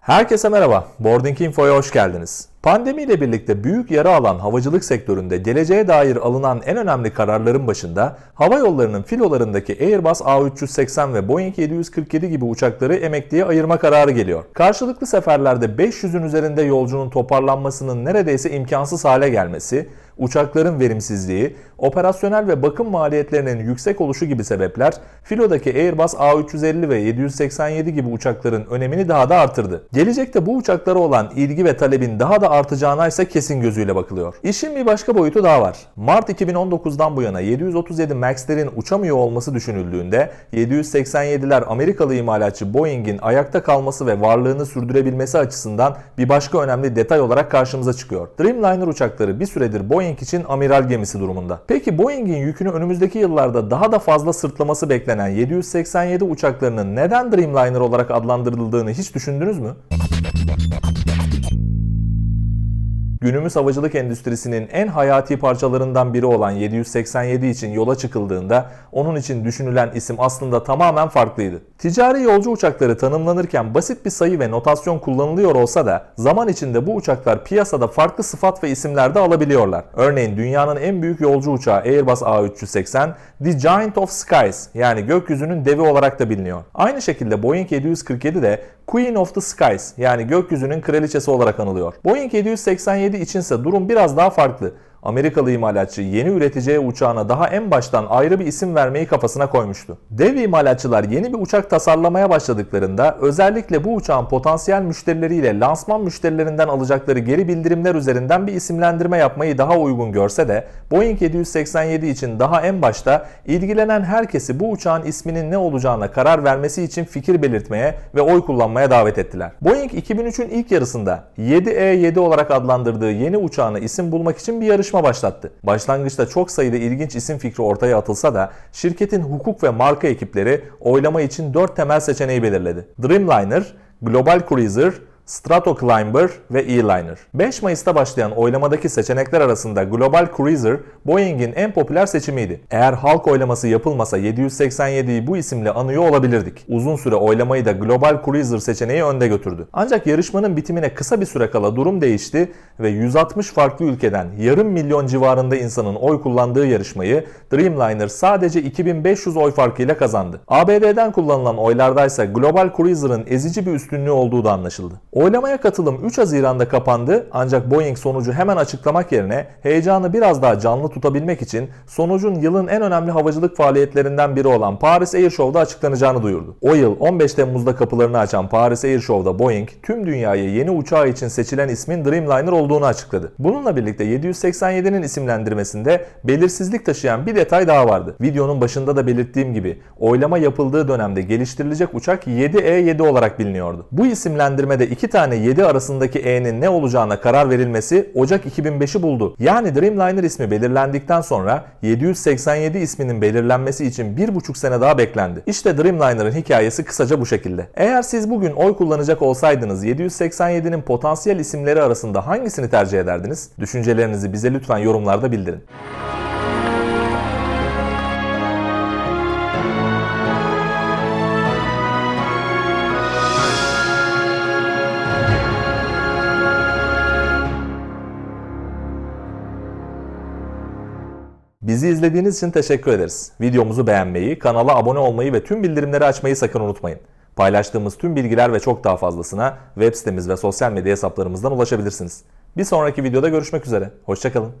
Herkese merhaba. Boarding Info'ya hoş geldiniz. Pandemiyle birlikte büyük yara alan havacılık sektöründe geleceğe dair alınan en önemli kararların başında hava yollarının filolarındaki Airbus A380 ve Boeing 747 gibi uçakları emekliye ayırma kararı geliyor. Karşılıklı seferlerde 500'ün üzerinde yolcunun toparlanmasının neredeyse imkansız hale gelmesi, uçakların verimsizliği, operasyonel ve bakım maliyetlerinin yüksek oluşu gibi sebepler filodaki Airbus A350 ve 787 gibi uçakların önemini daha da artırdı. Gelecekte bu uçaklara olan ilgi ve talebin daha da artacağına ise kesin gözüyle bakılıyor. İşin bir başka boyutu daha var. Mart 2019'dan bu yana 737 MAX'lerin uçamıyor olması düşünüldüğünde 787'ler Amerikalı imalatçı Boeing'in ayakta kalması ve varlığını sürdürebilmesi açısından bir başka önemli detay olarak karşımıza çıkıyor. Dreamliner uçakları bir süredir Boeing için amiral gemisi durumunda. Peki Boeing'in yükünü önümüzdeki yıllarda daha da fazla sırtlaması beklenen 787 uçaklarının neden Dreamliner olarak adlandırıldığını hiç düşündünüz mü? Günümüz havacılık endüstrisinin en hayati parçalarından biri olan 787 için yola çıkıldığında onun için düşünülen isim aslında tamamen farklıydı. Ticari yolcu uçakları tanımlanırken basit bir sayı ve notasyon kullanılıyor olsa da zaman içinde bu uçaklar piyasada farklı sıfat ve isimler de alabiliyorlar. Örneğin dünyanın en büyük yolcu uçağı Airbus A380 The Giant of Skies yani gökyüzünün devi olarak da biliniyor. Aynı şekilde Boeing 747 de Queen of the Skies yani gökyüzünün kraliçesi olarak anılıyor. Boeing 787 içinse durum biraz daha farklı. Amerikalı imalatçı yeni üreteceği uçağına daha en baştan ayrı bir isim vermeyi kafasına koymuştu. Dev imalatçılar yeni bir uçak tasarlamaya başladıklarında özellikle bu uçağın potansiyel müşterileriyle lansman müşterilerinden alacakları geri bildirimler üzerinden bir isimlendirme yapmayı daha uygun görse de Boeing 787 için daha en başta ilgilenen herkesi bu uçağın isminin ne olacağına karar vermesi için fikir belirtmeye ve oy kullanmaya davet ettiler. Boeing 2003'ün ilk yarısında 7E7 olarak adlandırdığı yeni uçağına isim bulmak için bir yarış yarışma başlattı. Başlangıçta çok sayıda ilginç isim fikri ortaya atılsa da şirketin hukuk ve marka ekipleri oylama için 4 temel seçeneği belirledi. Dreamliner, Global Cruiser, Strato Climber ve E-Liner. 5 Mayıs'ta başlayan oylamadaki seçenekler arasında Global Cruiser Boeing'in en popüler seçimiydi. Eğer halk oylaması yapılmasa 787'yi bu isimle anıyor olabilirdik. Uzun süre oylamayı da Global Cruiser seçeneği önde götürdü. Ancak yarışmanın bitimine kısa bir süre kala durum değişti ve 160 farklı ülkeden yarım milyon civarında insanın oy kullandığı yarışmayı Dreamliner sadece 2500 oy farkıyla kazandı. ABD'den kullanılan oylardaysa Global Cruiser'ın ezici bir üstünlüğü olduğu da anlaşıldı. Oylamaya katılım 3 Haziran'da kapandı ancak Boeing sonucu hemen açıklamak yerine heyecanı biraz daha canlı tutabilmek için sonucun yılın en önemli havacılık faaliyetlerinden biri olan Paris Air Show'da açıklanacağını duyurdu. O yıl 15 Temmuz'da kapılarını açan Paris Air Show'da Boeing tüm dünyaya yeni uçağı için seçilen ismin Dreamliner olduğunu açıkladı. Bununla birlikte 787'nin isimlendirmesinde belirsizlik taşıyan bir detay daha vardı. Videonun başında da belirttiğim gibi oylama yapıldığı dönemde geliştirilecek uçak 7E7 olarak biliniyordu. Bu isimlendirmede iki tane 7 arasındaki E'nin ne olacağına karar verilmesi Ocak 2005'i buldu. Yani Dreamliner ismi belirlendikten sonra 787 isminin belirlenmesi için 1,5 sene daha beklendi. İşte Dreamliner'ın hikayesi kısaca bu şekilde. Eğer siz bugün oy kullanacak olsaydınız 787'nin potansiyel isimleri arasında hangisini tercih ederdiniz? Düşüncelerinizi bize lütfen yorumlarda bildirin. Bizi izlediğiniz için teşekkür ederiz. Videomuzu beğenmeyi, kanala abone olmayı ve tüm bildirimleri açmayı sakın unutmayın. Paylaştığımız tüm bilgiler ve çok daha fazlasına web sitemiz ve sosyal medya hesaplarımızdan ulaşabilirsiniz. Bir sonraki videoda görüşmek üzere. Hoşçakalın.